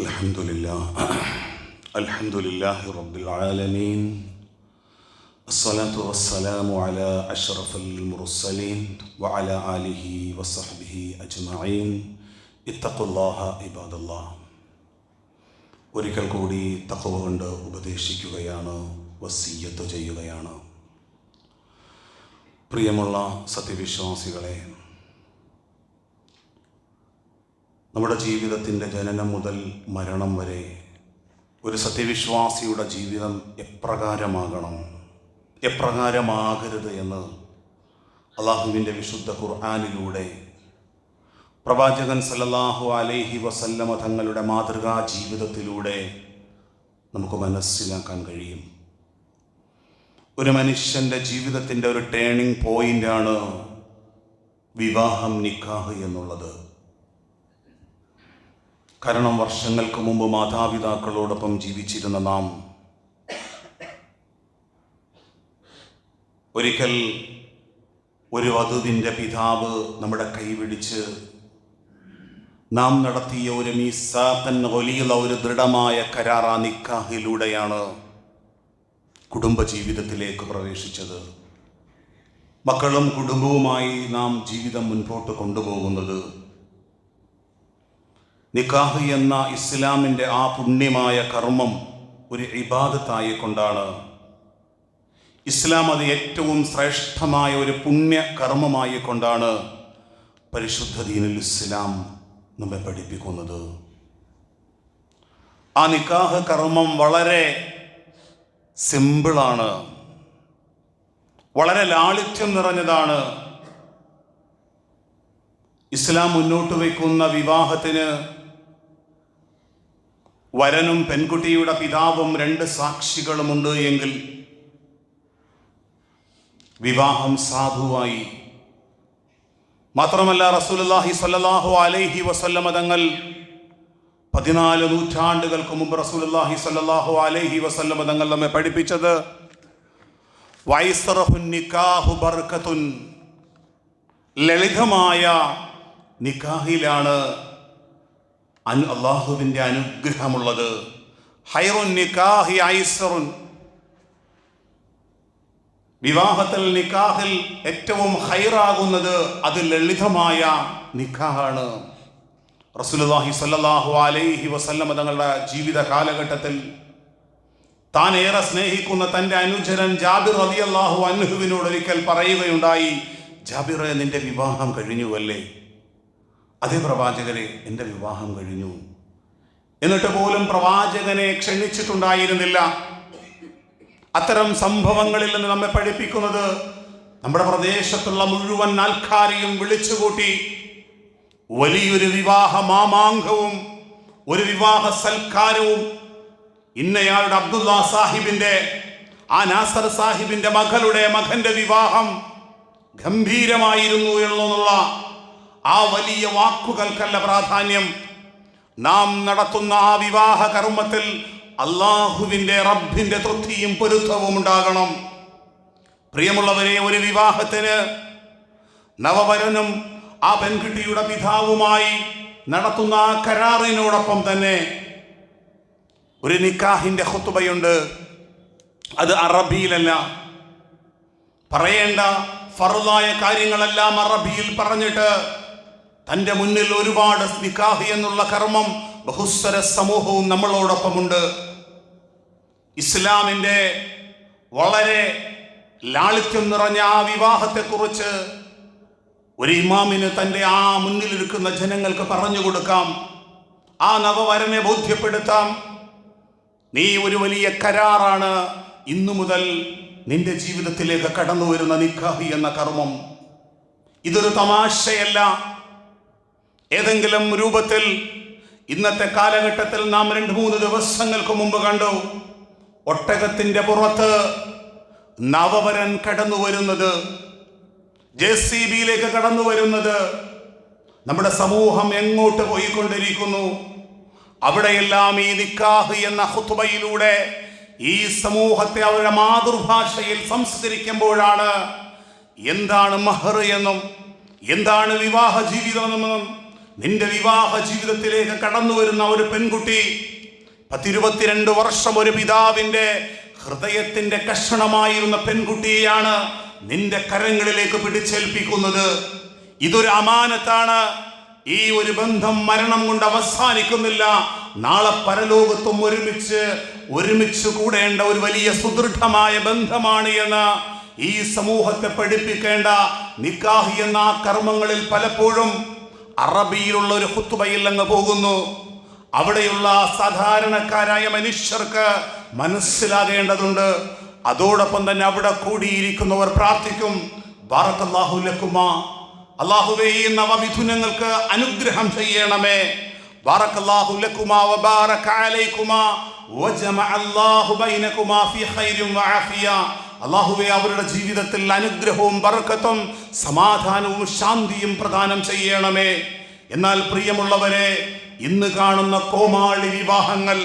الحمد لله الحمد لله رب العالمين الصلاة والسلام على أشرف المرسلين وعلى آله وصحبه أجمعين اتقوا الله عباد الله ഒരിക്കൽ കൂടി തക്കവ കൊണ്ട് ഉപദേശിക്കുകയാണ് വസീയത്ത് ചെയ്യുകയാണ് പ്രിയമുള്ള സത്യവിശ്വാസികളെ നമ്മുടെ ജീവിതത്തിന്റെ ജനനം മുതൽ മരണം വരെ ഒരു സത്യവിശ്വാസിയുടെ ജീവിതം എപ്രകാരമാകണം? എപ്രകാരമാകരുത് എന്ന് അള്ളാഹുവിന്റെ വിശുദ്ധ ഖുർആാനിലൂടെ പ്രവാചകൻ സല്ലല്ലാഹു അലൈഹി വസല്ലമ തങ്ങളുടെ മാതൃകാ ജീവിതത്തിലൂടെ നമുക്ക് മനസ്സിലാക്കാൻ കഴിയും. ഒരു മനുഷ്യന്റെ ജീവിതത്തിന്റെ ഒരു ടേണിംഗ് പോയിന്റാണ് വിവാഹം നിക്കാഹ് എന്നുള്ളത്. കാരണം വർഷങ്ങൾക്ക് മുമ്പ് മാതാപിതാക്കളോടൊപ്പം ജീവിച്ചിരുന്ന നാം ഒരിക്കൽ ഒരു വധുവിന്റെ പിതാവ് നമ്മുടെ കൈപിടിച്ച് നാം നടത്തിയ ഒരു മീസാത്തൻ ഒലിയുള്ള ഒരു ദൃഢമായ കരാറ നിക്കാഹിലൂടെയാണ് കുടുംബജീവിതത്തിലേക്ക് പ്രവേശിച്ചത്. മക്കളും കുടുംബവുമായി നാം ജീവിതം മുൻപോട്ട് കൊണ്ടുപോകുന്നത് നിക്കാഹ് എന്ന ഇസ്ലാമിന്റെ ആ പുണ്യമായ കർമ്മം ഒരു ഇബാദത്തായി കൊണ്ടാണ് ഇസ്ലാം അത് ഏറ്റവും ശ്രേഷ്ഠമായ ഒരു പുണ്യ കർമ്മമായി കൊണ്ടാണ് പരിശുദ്ധ ദീനുൽ ഇസ്ലാം നമ്മെ പഠിപ്പിക്കുന്നത്. ആ നിക്കാഹ് കർമ്മം വളരെ സിമ്പിളാണ്. വളരെ ലാളിത്യം നിറഞ്ഞതാണ്. ഇസ്ലാം മുന്നോട്ട് വയ്ക്കുന്ന വിവാഹത്തിന് വരനും പെൺകുട്ടിയുടെ പിതാവും രണ്ട് സാക്ഷികളുമുണ്ട് എങ്കിൽ വിവാഹം സാധുവായി. മാത്രമല്ല റസൂലുള്ളാഹി സ്വല്ലല്ലാഹു അലൈഹി വസല്ലമ തങ്ങൾ പതിനാല് നൂറ്റാണ്ടുകൾക്ക് മുമ്പ് റസൂലുള്ളാഹി സ്വല്ലല്ലാഹു അലൈഹി വസല്ലമ തങ്ങൾ നമ്മെ പഠിപ്പിച്ചത് ലളിതമായ നിക്കാഹിലാണ് അനു അള്ളാഹുവിന്റെ അനുഗ്രഹമുള്ളത്. ഹൈറുൻ നിക്കാഹി ഐസറുൻ. വിവാഹത്തിൽ നിക്കാഹിൽ ഏറ്റവും ഹൈറാകുന്നത് അത് ലളിതമായ നിക്കാഹാണ്. റസൂലുള്ളാഹി സല്ലാഹു അലൈഹി വസല്ലമ തങ്ങളുടെ ജീവിത കാലഘട്ടത്തിൽ താൻ ഏറെ സ്നേഹിക്കുന്ന തന്റെ അനുചരൻ ജാബിർ റളിയല്ലാഹു അൻഹുവിനോട് ഒരിക്കൽ പറയുകയുണ്ടായി ജാബിറെ നിന്റെ വിവാഹം കഴിഞ്ഞുവല്ലേ? അതേ പ്രവാചകരെ എന്റെ വിവാഹം കഴിഞ്ഞു. എന്നിട്ട് പോലും പ്രവാചകനെ ക്ഷണിച്ചിട്ടുണ്ടായിരുന്നില്ല. അത്തരം സംഭവങ്ങളിൽ നിന്ന് നമ്മെ പഠിപ്പിക്കുന്നത് നമ്മുടെ പ്രദേശത്തുള്ള മുഴുവൻ ആൾക്കാരെയും വിളിച്ചുകൂട്ടി വലിയൊരു വിവാഹ മാമാങ്കവും ഒരു വിവാഹ സൽക്കാരവും ഇന്നയാളുടെ അബ്ദുള്ള സാഹിബിന്റെ ആ നാസർ സാഹിബിന്റെ മകളുടെ മകന്റെ വിവാഹം ഗംഭീരമായിരുന്നു എന്നുള്ള ആ വലിയ വാക്കുകൾക്കല്ല പ്രാധാന്യം. നാം നടത്തുന്ന ആ വിവാഹ കർമ്മത്തിൽ അള്ളാഹുവിന്റെ റബ്ബിന്റെ തൃപ്തിയും പൊരുത്തവും ഉണ്ടാകണം. പ്രിയമുള്ളവരെ ഒരു വിവാഹത്തിന് നവവരനും ആ പെൺകുട്ടിയുടെ പിതാവുമായി നടത്തുന്ന ആ കരാറിനോടൊപ്പം തന്നെ ഒരു നിക്കാഹിന്റെ ഹുത്തുബയുണ്ട് അത് അറബിയിലല്ല. പറയേണ്ട ഫറുതായ കാര്യങ്ങളെല്ലാം അറബിയിൽ പറഞ്ഞിട്ട് തന്റെ മുന്നിൽ ഒരുപാട് നിക്കാഹ് എന്നുള്ള കർമ്മം ബഹുസ്വര സമൂഹവും നമ്മളോടൊപ്പമുണ്ട്. ഇസ്ലാമിന്റെ വളരെ ലാളിത്യം നിറഞ്ഞ ആ വിവാഹത്തെക്കുറിച്ച് ഒരു ഇമാമിന് തന്റെ ആ മുന്നിലിരിക്കുന്ന ജനങ്ങൾക്ക് പറഞ്ഞു കൊടുക്കാം. ആ നവവരനെ ബോധ്യപ്പെടുത്താം. നീ ഒരു വലിയ കരാറാണ്. ഇന്നു മുതൽ നിന്റെ ജീവിതത്തിലേക്ക് കടന്നു വരുന്ന നിക്കാഹി എന്ന കർമ്മം. ഇതൊരു തമാശയല്ല. ഏതെങ്കിലും രൂപത്തിൽ ഇന്നത്തെ കാലഘട്ടത്തിൽ നാം രണ്ട് മൂന്ന് ദിവസങ്ങൾക്ക് മുമ്പ് കണ്ടു ഒട്ടകത്തിന്റെ പുറത്ത് നവവരൻ കടന്നു വരുന്നത് ജെ സി ബിയിലേക്ക് കടന്നു വരുന്നത് നമ്മുടെ സമൂഹം എങ്ങോട്ട് പോയിക്കൊണ്ടിരിക്കുന്നു അവിടെയെല്ലാം ഈ നിക്കാഹ് എന്ന ഹുത്തുബയിലൂടെ ഈ സമൂഹത്തെ അവരുടെ മാതൃഭാഷയിൽ സംസ്കരിക്കുമ്പോഴാണ് എന്താണ് മഹർ എന്നും എന്താണ് വിവാഹ ജീവിതമെന്നും നിന്റെ വിവാഹ ജീവിതത്തിലേക്ക് കടന്നു വരുന്ന ഒരു പെൺകുട്ടി പത്തിരുപത്തിരണ്ട് വർഷം ഒരു പിതാവിന്റെ ഹൃദയത്തിന്റെ കഷണമായിരുന്ന പെൺകുട്ടിയെയാണ് നിന്റെ കരങ്ങളിലേക്ക് പിടിച്ചേൽപ്പിക്കുന്നത്. ഇതൊരു അമാനത്താണ്. ഈ ഒരു ബന്ധം മരണം കൊണ്ട് അവസാനിക്കുന്നില്ല. നാളെ പരലോകത്തും ഒരുമിച്ച് ഒരുമിച്ച് കൂടേണ്ട ഒരു വലിയ സുദൃഢമായ ബന്ധമാണ് എന്ന് ഈ സമൂഹത്തെ പഠിപ്പിക്കേണ്ട നിക്കാഹി എന്ന കർമ്മങ്ങളിൽ പലപ്പോഴും അറബിയിലുള്ള ഒരു ഹുത്തുബയിൽ അങ്ങ് പോകുന്നു. അവിടെയുള്ള സാധാരണക്കാരായ മനുഷ്യർക്ക് മനസ്സിലാകേണ്ടതുണ്ട്. അതോടൊപ്പം തന്നെ അവിടെ കൂടിയിരിക്കുന്നവർ പ്രാർത്ഥിക്കും. ബാറക്കല്ലാഹു ലക്കുമാ. അള്ളാഹുവേ ഈ നവമിഥുനങ്ങൾക്ക് അനുഗ്രഹം ചെയ്യണമേ. ബാറക്കല്ലാഹു ലക്കുമാ വബാറക അലൈക്കുമാ. വജമഅ അല്ലാഹു ഖൈരിൻ അള്ളാഹുവെ അവരുടെ ജീവിതത്തിൽ അനുഗ്രഹവും ബർക്കത്തും സമാധാനവും ശാന്തിയും പ്രദാനം ചെയ്യണമേ. എന്നാൽ പ്രിയമുള്ളവരെ ഇന്ന് കാണുന്ന കോമാളി വിവാഹങ്ങൾ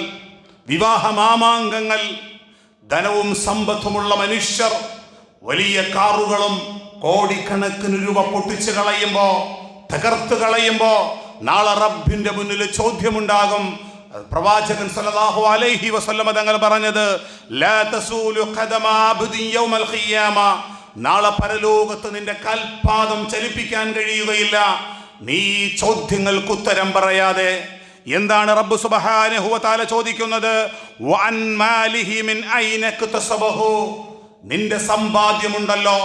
വിവാഹ മാമാങ്കങ്ങൾ ധനവും സമ്പത്തുമുള്ള മനുഷ്യർ വലിയ കാറുകളും കോടിക്കണക്കിന് രൂപ പൊട്ടിച്ചു കളയുമ്പോ തകർത്ത് കളയുമ്പോൾ നാളെ റബ്ബിന്റെ മുന്നിൽ ചോദ്യമുണ്ടാകും പ്രവാചകൻ സല്ലല്ലാഹു അലൈഹി വസല്ലമ തങ്ങൾ പറഞ്ഞത് ലാ തസൂലു ഖദമ അബ്ദിൻ യൗമൽ ഖിയാമ. നാളെ പരലോകത്ത് നിന്റെ കൽപാദം ചലിപ്പിക്കാൻ കഴിയുകയില്ല. നീ ചോദ്യങ്ങൾക്ക് ഉത്തരം പറയാതെ എന്താണ് റബ്ബ് സുബ്ഹാനഹു വ തആല ചോദിക്കുന്നത്? വൻ മാലിഹി മിൻ ഐനക തസബഹു. നിന്റെ സമ്പാദ്യമുണ്ടല്ലോ.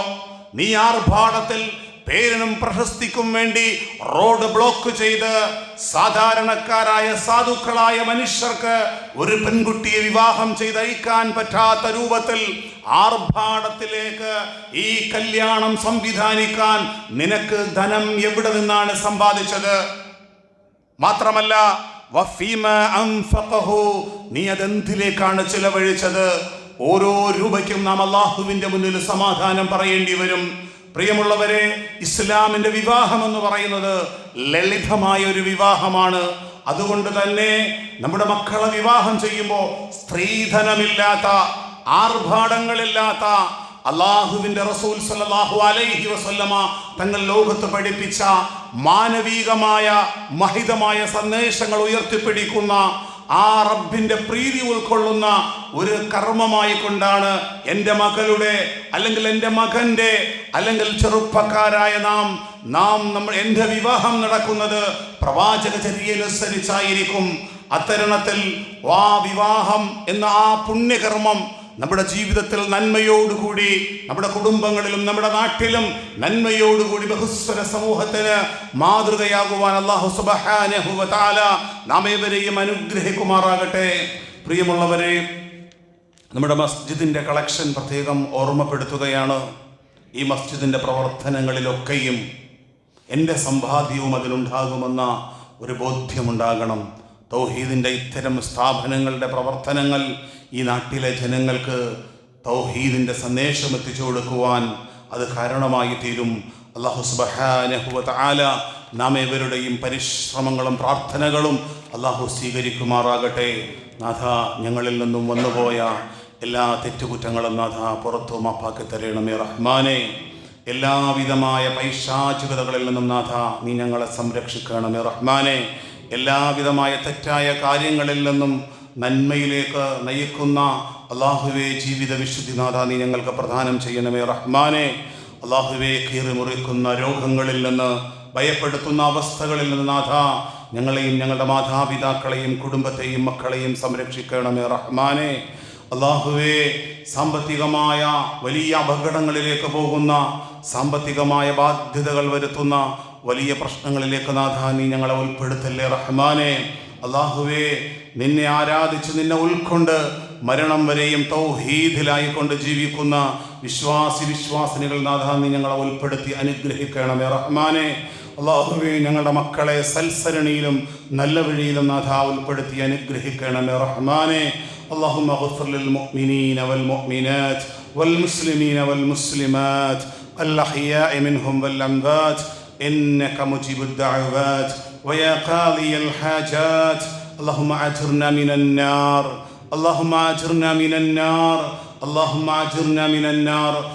നീ ആർഭാടത്തിൽ പേരിനും പ്രശസ്തിക്കും വേണ്ടി റോഡ് ബ്ലോക്ക് ചെയ്ത് സാധാരണക്കാരായ സാധുക്കളായ മനുഷ്യർക്ക് ഒരു പെൺകുട്ടിയെ വിവാഹം ചെയ്തയക്കാൻ പറ്റാത്ത രൂപത്തിൽ ആർഭാടത്തിലേക്ക് ഈ കല്യാണം സംവിധാനിക്കാൻ നിനക്ക് ധനം എവിടെ നിന്നാണ് സമ്പാദിച്ചത്? മാത്രമല്ല നീ അതെന്തിലേക്കാണ് ചിലവഴിച്ചത്? ഓരോ രൂപയ്ക്കും നാം അള്ളാഹുവിന്റെ മുന്നിൽ സമാധാനം പറയേണ്ടി വരും. പ്രിയമുള്ളവരെ ഇസ്ലാമിന്റെ വിവാഹം എന്ന് പറയുന്നത് ലളിതമായ ഒരു വിവാഹമാണ്. അതുകൊണ്ട് തന്നെ നമ്മുടെ മക്കളെ വിവാഹം ചെയ്യുമ്പോൾ സ്ത്രീധനമില്ലാത്ത ആർഭാടങ്ങളില്ലാത്ത അള്ളാഹുവിന്റെ റസൂൽ സല്ലാഹു അലൈഹി വസല്ലമ തങ്ങൾ ലോകത്ത് പഠിപ്പിച്ച മാനവികമായ മഹിതമായ സന്ദേശങ്ങൾ ഉയർത്തിപ്പിടിക്കുന്ന ആ റബ്ബിന്റെ പ്രീതി ഉൾക്കൊള്ളുന്ന ഒരു കർമ്മമായി കൊണ്ടാണ് എന്റെ മകളുടെ അല്ലെങ്കിൽ എന്റെ മകന്റെ അല്ലെങ്കിൽ ചെറുപ്പക്കാരായ നാം നാം നമ്മൾ എന്റെ വിവാഹം നടക്കുന്നത് പ്രവാചക ചര്യനുസരിച്ചായിരിക്കും അത്തരുണത്തിൽ വാ വിവാഹം എന്ന ആ പുണ്യകർമ്മം നമ്മുടെ ജീവിതത്തിൽ നന്മയോടുകൂടി നമ്മുടെ കുടുംബങ്ങളിലും നമ്മുടെ നാട്ടിലും നന്മയോടുകൂടി ബഹുസ്വര സമൂഹത്തിന് മാതൃകയാകുവാൻ അള്ളാഹു സുബ്ഹാനഹു വ തആല നാം ഏവരെയും അനുഗ്രഹിക്കുമാറാകട്ടെ. പ്രിയമുള്ളവരെ നമ്മുടെ മസ്ജിദിന്റെ കളക്ഷൻ പ്രത്യേകം ഓർമ്മപ്പെടുത്തുകയാണ്. ഈ മസ്ജിദിന്റെ പ്രവർത്തനങ്ങളിലൊക്കെയും എന്റെ സമ്പാദ്യവും അതിലുണ്ടാകുമെന്ന ഒരു ബോധ്യമുണ്ടാകണം. തൗഹീദിന്റെ ഇത്തരം സ്ഥാപനങ്ങളുടെ പ്രവർത്തനങ്ങൾ ഈ നാട്ടിലെ ജനങ്ങൾക്ക് തൗഹീദിന്റെ സന്ദേശം എത്തിച്ചു കൊടുക്കുവാൻ അത് കാരണമായി തീരും. അള്ളാഹു സുബഹാനഹുവത്ത് ആല നാം ഏവരുടെയും പരിശ്രമങ്ങളും പ്രാർത്ഥനകളും അള്ളാഹു സ്വീകരിക്കുമാറാകട്ടെ. നാഥ ഞങ്ങളിൽ നിന്നും വന്നുപോയ എല്ലാ തെറ്റുകുറ്റങ്ങളും നാഥ പുറത്തു മാപ്പാക്കി തരണമേ റഹ്മാനെ. എല്ലാവിധമായ പൈശാചികതകളിൽ നിന്നും നാഥ നീ ഞങ്ങളെ സംരക്ഷിക്കണമേ റഹ്മാനെ. എല്ലാവിധമായ തെറ്റായ കാര്യങ്ങളിൽ നിന്നും നന്മയിലേക്ക് നയിക്കുന്ന അള്ളാഹുവെ ജീവിത വിശുദ്ധിനാഥ നീ ഞങ്ങൾക്ക് പ്രദാനം ചെയ്യണമേ റഹ്മാനെ. അള്ളാഹുവെ കീറി മുറിക്കുന്ന രോഗങ്ങളിൽ നിന്ന് ഭയപ്പെടുത്തുന്ന അവസ്ഥകളിൽ നിന്ന് നാഥ ഞങ്ങളെയും ഞങ്ങളുടെ മാതാപിതാക്കളെയും കുടുംബത്തെയും മക്കളെയും സംരക്ഷിക്കണമേ റഹ്മാനെ. അള്ളാഹുവേ സാമ്പത്തികമായ വലിയ അപകടങ്ങളിലേക്ക് പോകുന്ന സാമ്പത്തികമായ ബാധ്യതകൾ വരുത്തുന്ന വലിയ പ്രശ്നങ്ങളിലേക്ക് നാഥ നീ ഞങ്ങളെ ഉൾപ്പെടുത്തല്ലേ റഹ്മാനെ. അള്ളാഹുവേ നിന്നെ ആരാധിച്ച് നിന്നെ ഉൾക്കൊണ്ട് മരണം വരെയും തൗഹീദിലായിക്കൊണ്ട് ജീവിക്കുന്ന വിശ്വാസി വിശ്വാസിനികൾ നാഥ നീ ഞങ്ങളെ ഉൾപ്പെടുത്തി അനുഗ്രഹിക്കണമേ റഹ്മാനെ അള്ളാഹുവേ ഞങ്ങളുടെ മക്കളെ സൽസരണിയിലും നല്ല വഴിയിലും നാഥ ഉൾപ്പെടുത്തി അനുഗ്രഹിക്കണമേ റഹ്മാനെ اللهم اغفر للمؤمنين والمؤمنات والمسلمين والمسلمات الأحياء منهم والأموات إنك مجيب الدعوات ويا قاضي الحاجات. اللهم أجرنا من النار. اللهم أجرنا من النار. اللهم أجرنا من النار.